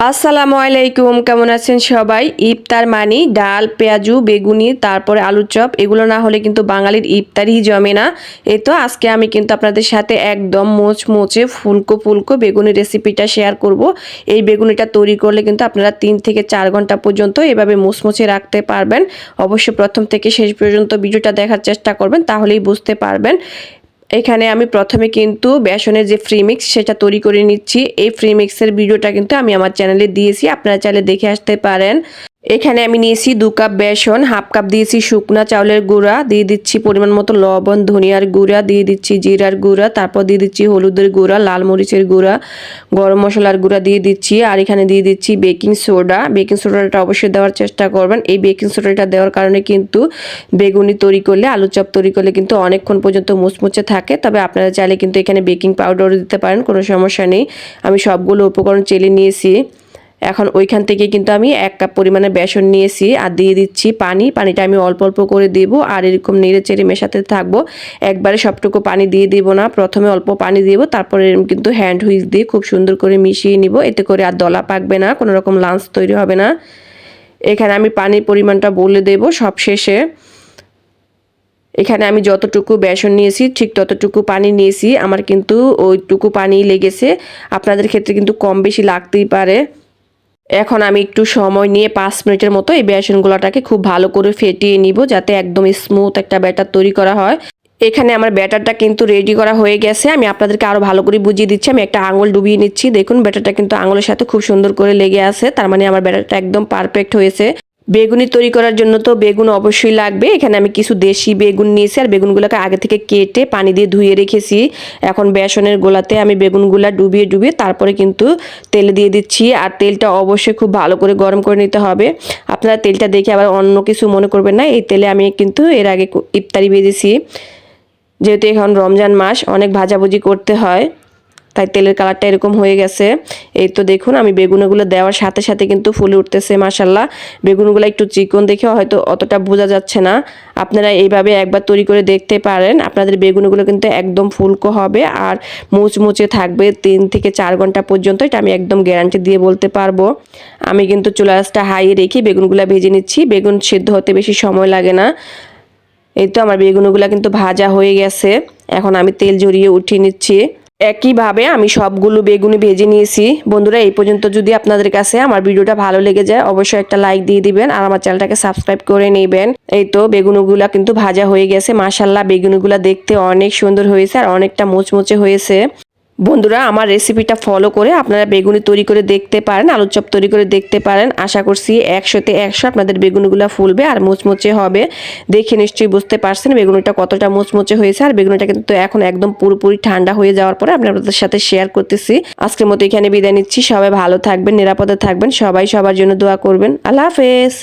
আসসালামু আলাইকুম, কেমন আছেন সবাই? ইফতার মানি, ডাল, পেঁয়াজু, বেগুনি, তারপরে আলুর চপ, এগুলো না হলে কিন্তু বাঙালির ইফতারই জমে না। এই তো আজকে আমি কিন্তু আপনাদের সাথে একদম মোচ মোচে ফুলকো ফুলকো বেগুনি রেসিপিটা শেয়ার করব। এই বেগুনিটা তৈরি করলে কিন্তু আপনারা তিন থেকে চার ঘণ্টা পর্যন্ত এভাবে মোচমোচে রাখতে পারবেন। অবশ্য প্রথম থেকে শেষ পর্যন্ত ভিডিওটা দেখার চেষ্টা করবেন, তাহলেই বুঝতে পারবেন। এখানে আমি প্রথমে কিন্তু বেসনের যে ফ্রিমিক্স সেটা তৈরি করে নিচ্ছি। এই ফ্রিমিক্সের ভিডিওটা কিন্তু আমি আমার চ্যানেলে দিয়েছি। আপনারা চাইলে দেখে আসতে পারেন। এখানে আমি নিয়েছি দু কাপ বেসন, হাফ কাপ দিয়েছি শুকনা চাউলের গুঁড়া, দিয়ে দিচ্ছি পরিমাণ মতো লবণ, ধনিয়ার গুঁড়া, দিয়ে দিচ্ছি জিরার গুঁড়া, তারপর দিয়ে দিচ্ছি হলুদের গুঁড়া, লাল মরিচের গুঁড়া, গরম মশলার গুঁড়া দিয়ে দিচ্ছি, আর এখানে দিয়ে দিচ্ছি বেকিং সোডা। বেকিং সোডাটা অবশ্যই দেওয়ার চেষ্টা করবেন। এই বেকিং সোডাটা দেওয়ার কারণে কিন্তু বেগুনি তৈরি করলে আলু চপ তৈরি করলে কিন্তু অনেকক্ষণ পর্যন্ত মুচমুচে থাকে। তবে আপনারা চাইলে কিন্তু এখানে বেকিং পাউডারও দিতে পারেন, কোনো সমস্যা নেই। আমি সবগুলো উপকরণ চেলে নিয়েছি। এখন ওইখান থেকে কিন্তু আমি এক কাপ পরিমাণে বেসন নিয়েছি আর দিয়ে দিচ্ছি পানি। পানিটা আমি অল্প অল্প করে দেব আর এরকম নেড়ে চেড়ে মেশাতে থাকব। একবারে সবটুকু পানি দিয়ে দিব না, প্রথমে অল্প পানি দিব, তারপরে কিন্তু হ্যান্ড হুইস দিয়ে খুব সুন্দর করে মিশিয়ে নিব। এতে করে আর দলা পাকবে না কোনো রকম লাঞ্চ তৈরি হবে না। এখানে আমি পানির পরিমাণটা বলে দেব সব শেষে এখানে আমি যতটুকু বেসন নিয়েছি, ঠিক ততটুকু পানি নিয়েছি। আমার কিন্তু ওইটুকু পানি লেগেছে। আপনাদের ক্ষেত্রে কিন্তু কম বেশি লাগতেই পারে। এখন আমি একটু সময় নিয়ে পাঁচ মিনিটের মতো এই বেসনগুলোটাকে খুব ভালো করে ফেটিয়ে নিব যাতে একদম স্মুথ একটা ব্যাটার তৈরি করা হয়। এখানে আমার ব্যাটারটা কিন্তু রেডি করা হয়ে গেছে। আমি আপনাদেরকে আরও ভালো করে বুঝিয়ে দিচ্ছি। আমি একটা আঙুল ডুবিয়ে নিচ্ছি। দেখুন, ব্যাটারটা কিন্তু আঙুলের সাথে খুব সুন্দর করে লেগে আছে। তার মানে আমার ব্যাটারটা একদম পারফেক্ট হয়েছে। বেগুনি তৈরি করার জন্য তো বেগুন অবশ্যই লাগবে। এখানে আমি কিছু দেশি বেগুন নিয়েছি আর বেগুনগুলোকে আগে থেকে কেটে পানি দিয়ে ধুয়ে রেখেছি। এখন বেসনের গোলাতে আমি বেগুনগুলা ডুবিয়ে ডুবিয়ে তারপরে কিন্তু তেলে দিয়ে দিচ্ছি আর তেলটা অবশ্যই খুব ভালো করে গরম করে নিতে হবে। আপনারা তেলটা দেখে আবার অন্য কিছু মনে করবেন না। এই তেলে আমি কিন্তু এর আগে ইফতারি বেজেছি। যেহেতু এখন রমজান মাস, অনেক ভাজাভুজি করতে হয়। তাই তেলের কালারটা এরকম হয়ে গেছে। এই তো দেখুন, আমি বেগুনগুলো দেওয়ার সাথে সাথে কিন্তু ফুলে উঠতেছে মাসাল্লাহ বেগুনগুলো একটু চিকন দেখে হয়তো অতটা বোঝা যাচ্ছে না। আপনারা এইভাবে একবার তৈরি করে দেখতে পারেন। আপনাদের বেগুনগুলো কিন্তু একদম ফুলকো হবে আর মুচমুচে থাকবে তিন থেকে চার ঘণ্টা পর্যন্ত। এটা আমি একদম গ্যারান্টি দিয়ে বলতে পারব। আমি কিন্তু চুলাসটা হাইয়ে রেখে বেগুনগুলো ভেজে নিচ্ছি। বেগুন সিদ্ধ হতে বেশি সময় লাগে না। এই তো আমার বেগুনগুলো কিন্তু ভাজা হয়ে গেছে। এখন আমি তেল জড়িয়ে উঠিয়ে নিচ্ছি। একইভাবে আমি সবগুলো বেগুনি ভেজে নিয়েছি। বন্ধুরা, এই পর্যন্ত যদি আপনাদের কাছে আমার ভিডিওটা ভালো লেগে যায়, অবশ্যই একটা লাইক দিয়ে দিবেন আর আমার চ্যানেলটাকে সাবস্ক্রাইব করে নেবেন। এই তো বেগুনগুলা কিন্তু ভাজা হয়ে গেছে। মাসাল্লাহ বেগুনগুলা দেখতে অনেক সুন্দর হয়েছে আর অনেকটা মোচমোচে হয়েছে। বন্ধুরা, আমার রেসিপিটা ফলো করে আপনারা বেগুনি তৈরি করে দেখতে পারেন, আলুর চপ তৈরি করে দেখতে পারেন। আশা করছি একশোতে একশো আপনাদের বেগুনিগুলো ফুলবে আর মুচমুচে হবে। দেখে নিশ্চয়ই বুঝতে পারছেন বেগুনিটা কতটা মুচমুচে হয়েছে আর বেগুনিটা কিন্তু এখন একদম পুরোপুরি ঠান্ডা হয়ে যাওয়ার পরে আপনাদের সাথে শেয়ার করতেছি। আজকের মতো এখানে বিদায় নিচ্ছি। সবাই ভালো থাকবেন, নিরাপদে থাকবেন। সবাই সবার জন্য দোয়া করবেন। আল্লাহ হাফেজ।